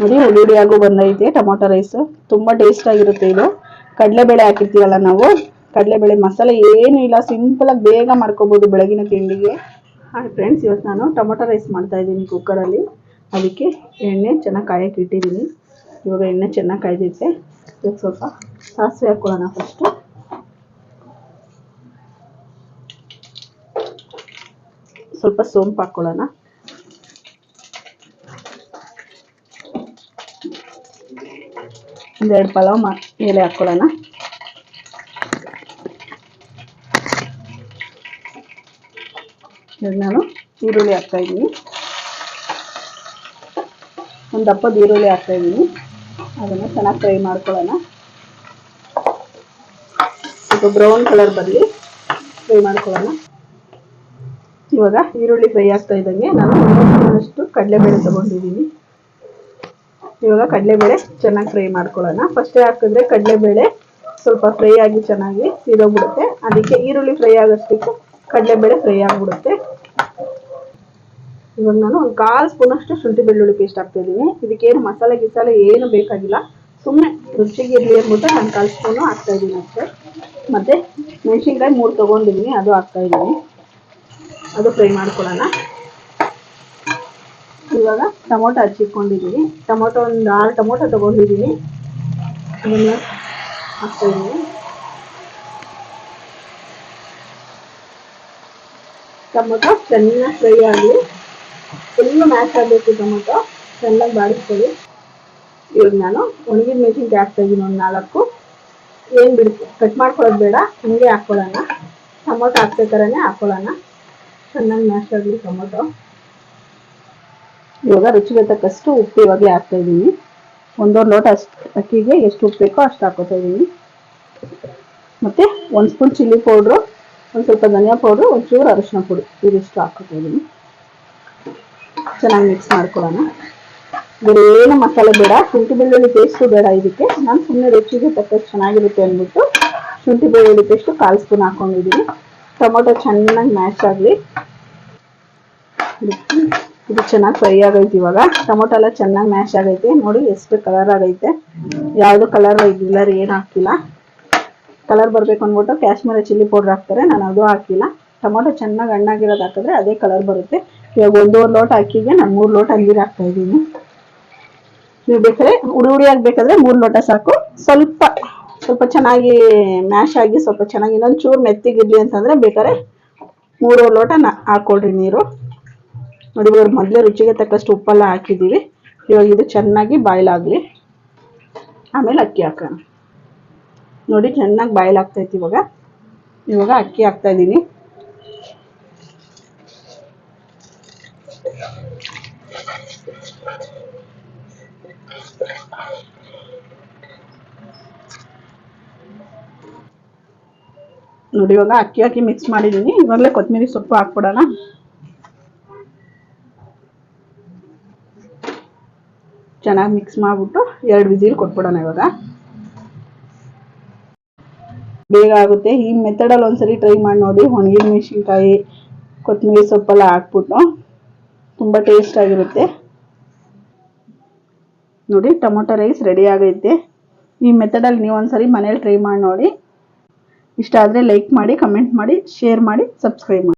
ನೋಡಿ ಹುಡಿ ಆಗು ಬಂದೈತೆ, ಟೊಮೊಟೊ ರೈಸ್. ತುಂಬಾ ಟೇಸ್ಟ್ ಆಗಿರುತ್ತೆ ಇದು. ಕಡಲೆಬೇಳೆ ಹಾಕಿರ್ತೀವಲ್ಲ ನಾವು, ಕಡಲೆಬೇಳೆ ಮಸಾಲೆ ಏನು ಇಲ್ಲ ಸಿಂಪಲ್ ಆಗಿ ಬೇಗ ಮಾಡ್ಕೋಬಹುದು ಬೆಳಗಿನ ತಿಂಡಿಗೆ. ಹಾಯ್ ಫ್ರೆಂಡ್ಸ್ ಇವತ್ತು ನಾನು ಟೊಮೊಟೊ ರೈಸ್ ಮಾಡ್ತಾ ಇದ್ದೀನಿ ಕುಕ್ಕರಲ್ಲಿ ಅದಕ್ಕೆ ಎಣ್ಣೆ ಚೆನ್ನಾಗಿ ಕಾಯಕ್ಕೆ ಇಟ್ಟಿದ್ದೀನಿ. ಇವಾಗ ಎಣ್ಣೆ ಚೆನ್ನಾಗಿ ಕಾಯ್ದೈತೆ ಇವಾಗ ಸ್ವಲ್ಪ ಸಾಸಿವೆ ಹಾಕ್ಕೊಳ್ಳೋಣ ಫಸ್ಟು ಸ್ವಲ್ಪ ಸೋಂಪು ಹಾಕ್ಕೊಳ್ಳೋಣ ಒಂದೆರಡು ಪಲಾವ್ ಮಾ ಎಲೆ ಹಾಕ್ಕೊಳ್ಳೋಣ ಇವಾಗ ನಾನು ಈರುಳ್ಳಿ ಹಾಕ್ತಾ ಇದ್ದೀನಿ. ಒಂದು ದಪ್ಪದ ಈರುಳ್ಳಿ ಹಾಕ್ತಾ ಇದ್ದೀನಿ. ಅದನ್ನು ಚೆನ್ನಾಗಿ ಫ್ರೈ ಮಾಡ್ಕೊಳ್ಳೋಣ. ಸ್ವಲ್ಪ ಬ್ರೌನ್ ಕಲರ್ ಬರಲಿ. ಫ್ರೈ ಮಾಡ್ಕೊಳ್ಳೋಣ. ಇವಾಗ ಈರುಳ್ಳಿ ಫ್ರೈ ಆಗ್ತಾ ಇದ್ದಂಗೆ ನಾನು ಅಷ್ಟು ಕಡಲೆಬೇಳೆ ತಗೊಂಡಿದ್ದೀನಿ. ಇವಾಗ ಕಡಲೆಬೇಳೆ, ಚೆನ್ನಾಗಿ ಫ್ರೈ ಮಾಡ್ಕೊಳ್ಳೋಣ. ಫಸ್ಟೇ ಹಾಕಿದ್ರೆ ಕಡಲೆಬೇಳೆ ಸ್ವಲ್ಪ ಫ್ರೈ ಆಗಿ ಚೆನ್ನಾಗಿ ಸಿದೋಗ್ಬಿಡುತ್ತೆ. ಅದಕ್ಕೆ ಈರುಳ್ಳಿ ಫ್ರೈ ಆಗೋಷ್ಟಕ್ಕೆ ಕಡಲೆಬೇಳೆ ಫ್ರೈ ಆಗಿಬಿಡುತ್ತೆ. ಇವಾಗ ನಾನು ಒಂದು ಕಾಲು ಸ್ಪೂನ್ ಅಷ್ಟು ಶುಂಠಿ ಬೆಳ್ಳುಳ್ಳಿ ಪೇಸ್ಟ್ ಹಾಕ್ತಾ ಇದ್ದೀನಿ. ಇದಕ್ಕೇನು ಮಸಾಲೆ ಗಿಸಾಲೆ ಏನು ಬೇಕಾಗಿಲ್ಲ. ಸುಮ್ಮನೆ ರುಚಿಗೆ ಇರಲಿ ಅಂದ್ಬಿಟ್ಟು ನಾನು ಕಾಲು ಸ್ಪೂನು ಹಾಕ್ತಾಯಿದ್ದೀನಿ ಅಷ್ಟೇ. ಮತ್ತು ಮೆಣಸಿನ್ಕಾಯಿ ಮೂರು ತೊಗೊಂಡಿದ್ದೀನಿ, ಅದು ಹಾಕ್ತಾ ಇದ್ದೀನಿ. ಅದು ಫ್ರೈ ಮಾಡ್ಕೊಳ್ಳೋಣ. ಇವಾಗ ಟೊಮೊಟೊ ಹಚ್ಚಿಟ್ಕೊಂಡಿದ್ದೀನಿ ಟೊಮೊಟೊ ಒಂದು ಆರು ಟೊಮೊಟೊ ತೊಗೊಂಡಿದ್ದೀನಿ ಅದನ್ನು ಹಾಕ್ತಾಯಿದ್ದೀನಿ ಟೊಮೊಟೊ ಚೆನ್ನಾಗಿ ಫ್ರೈ ಆಗಲಿ ಫುಲ್ಲು ಮ್ಯಾಚ್ ಆಗಬೇಕು ಟೊಮೊಟೊ, ಚೆನ್ನಾಗಿ ಬಾಡಿಸ್ಕೊಳ್ಳಿ. ಇವಾಗ ನಾನು ಒಣಗಿದ ಮೆಣಸಿನ್ಕಾಯಿ ಹಾಕ್ತಾಯಿದ್ದೀನಿ ಒಂದು ನಾಲ್ಕು. ಏನು ಬಿಡಿ ಕಟ್ ಮಾಡ್ಕೊಳ್ಳೋದು ಬೇಡ, ಹಂಗೆ ಹಾಕ್ಕೊಳ್ಳೋಣ ಟೊಮೊಟೊ ಹಾಕ್ಬೇಕಾದ್ರೆ ಹಾಕ್ಕೊಳ್ಳೋಣ ಚೆನ್ನಾಗಿ ಮ್ಯಾಶ್ ಆಗಲಿ ಟೊಮೊಟೊ. ಇವಾಗ ರುಚಿಗೆ ತಕ್ಕಷ್ಟು ಉಪ್ಪು ಇವಾಗಲೇ ಹಾಕ್ತಾ ಇದ್ದೀನಿ. ಒಂದೊಂದು ಲೋಟ ಅಷ್ಟು ಅಕ್ಕಿಗೆ ಎಷ್ಟು ಉಪ್ಪು ಬೇಕೋ ಅಷ್ಟು ಹಾಕೋತಾ ಇದ್ದೀನಿ. ಮತ್ತು ಒಂದು ಸ್ಪೂನ್ ಚಿಲ್ಲಿ ಪೌಡ್ರು, ಒಂದು ಸ್ವಲ್ಪ ಧನಿಯಾ ಪೌಡ್ರು, ಒಂಚೂರು ಅರಿಶಿನ ಪುಡಿ ಇದಿಷ್ಟು ಹಾಕೋತಾ ಇದ್ದೀನಿ. ಚೆನ್ನಾಗಿ ಮಿಕ್ಸ್ ಮಾಡ್ಕೊಳ್ಳೋಣ. ಬೇರೆ ಏನು ಮಸಾಲೆ ಬೇಡ, ಶುಂಠಿ ಬೆಳ್ಳುಳ್ಳಿ ಪೇಸ್ಟು ಬೇಡ ಇದಕ್ಕೆ. ನಾನು ಸುಮ್ಮನೆ ರುಚಿಗೆ ತಕ್ಕಷ್ಟು ಚೆನ್ನಾಗಿರುತ್ತೆ ಅಂದ್ಬಿಟ್ಟು ಶುಂಠಿ ಬೆಳ್ಳುಳ್ಳಿ ಪೇಸ್ಟು ಕಾಲು ಸ್ಪೂನ್ ಹಾಕೊಂಡಿದ್ದೀನಿ ಟೊಮೊಟೊ ಚೆನ್ನಾಗಿ ಮ್ಯಾಶ್ ಆಗಲಿ. ಇದು ಚೆನ್ನಾಗಿ ಫ್ರೈ ಆಗೈತೆ ಇವಾಗ. ಟೊಮೊಟೊ ಎಲ್ಲ ಚೆನ್ನಾಗಿ ಮ್ಯಾಶ್ ಆಗೈತೆ. ನೋಡಿ ಎಷ್ಟು ಕಲರ್ ಆಗೈತೆ. ಯಾವುದು ಕಲರ್ ಗಿಲ್ಲರ್ ಏನು ಹಾಕಿಲ್ಲ. ಕಲರ್ ಬರಬೇಕು ಅಂದ್ಬಿಟ್ಟು ಕ್ಯಾಶ್ಮೀರ ಚಿಲ್ಲಿ ಪೌಡ್ರ್ ಹಾಕ್ತಾರೆ. ನಾನು ಅದು ಹಾಕಿಲ್ಲ. ಟೊಮೊಟೊ ಚೆನ್ನಾಗಿ ಹಣ್ಣಾಗಿರೋದು ಹಾಕಿದ್ರೆ ಅದೇ ಕಲರ್ ಬರುತ್ತೆ. ಇವಾಗ ಒಂದೂವರೆ ಲೋಟ ಅಕ್ಕಿಗೆ ನಾನು ಮೂರು ಲೋಟ ನೀರು ಹಾಕ್ತಾ ಇದ್ದೀನಿ. ನೀವು ಬೇಕಾದ್ರೆ ಹುಡಿ ಹುಡಿ ಆಗಬೇಕಾದ್ರೆ ಮೂರು ಲೋಟ ಸಾಕು. ಸ್ವಲ್ಪ ಸ್ವಲ್ಪ ಚೆನ್ನಾಗಿ ಮ್ಯಾಶ್ ಆಗಿ ಸ್ವಲ್ಪ ಚೆನ್ನಾಗಿ ಇನ್ನೊಂದು ಚೂರು ಮೆತ್ತಿಗಿರ್ಲಿ ಅಂತಂದರೆ ಬೇಕಾದ್ರೆ ಮೂರು ಲೋಟ ನಾ ನೀರು. ನೋಡಿ, ಇವಾಗ ಮೊದಲೇ ರುಚಿಗೆ ತಕ್ಕಷ್ಟು ಉಪ್ಪೆಲ್ಲ ಹಾಕಿದ್ದೀವಿ. ಇವಾಗ ಇದು ಚೆನ್ನಾಗಿ ಬಾಯ್ಲ್ ಆಗಲಿ ಆಮೇಲೆ ಅಕ್ಕಿ ಹಾಕೋಣ. ನೋಡಿ, ಚೆನ್ನಾಗಿ ಬಾಯ್ಲ್ ಆಗ್ತೈತಿ ಇವಾಗ. ಇವಾಗ ಅಕ್ಕಿ ಹಾಕ್ತಾ ಇದ್ದೀನಿ. ನೋಡಿ, ಇವಾಗ ಅಕ್ಕಿ ಹಾಕಿ ಮಿಕ್ಸ್ ಮಾಡಿದ್ದೀನಿ. ಇವಾಗಲೇ ಕೊತ್ತಂಬರಿ ಸೊಪ್ಪು ಹಾಕ್ಬಿಡೋಣ. ಚೆನ್ನಾಗಿ ಮಿಕ್ಸ್ ಮಾಡಿಬಿಟ್ಟು ಎರಡು ವಿಸಿಲ್ ಕೊಟ್ಬಿಡೋಣ ಇವಾಗ. ಬೇಗ ಆಗುತ್ತೆ. ಈ ಮೆಥಡಲ್ಲಿ ಒಂದ್ಸರಿ ಟ್ರೈ ಮಾಡಿ ನೋಡಿ. ಒಣಗಿದ ಮೆಣಸಿನ್ಕಾಯಿ ಕೊತ್ತಂಬರಿ ಸೊಪ್ಪೆಲ್ಲ ಹಾಕ್ಬಿಟ್ಟು ತುಂಬ ಟೇಸ್ಟ್ ಆಗಿರುತ್ತೆ. ನೋಡಿ, ಟೊಮೊಟೊ ರೈಸ್ ರೆಡಿ ಆಗೈತೆ. ಈ ಮೆಥಡಲ್ಲಿ ನೀವು ಒಂದ್ಸರಿ ಮನೇಲಿ ಟ್ರೈ ಮಾಡಿ ನೋಡಿ. ಇಷ್ಟ ಆದರೆ ಲೈಕ್ ಮಾಡಿ ಕಮೆಂಟ್ ಮಾಡಿ ಶೇರ್ ಮಾಡಿ ಸಬ್ಸ್ಕ್ರೈಬ್ ಮಾಡಿ.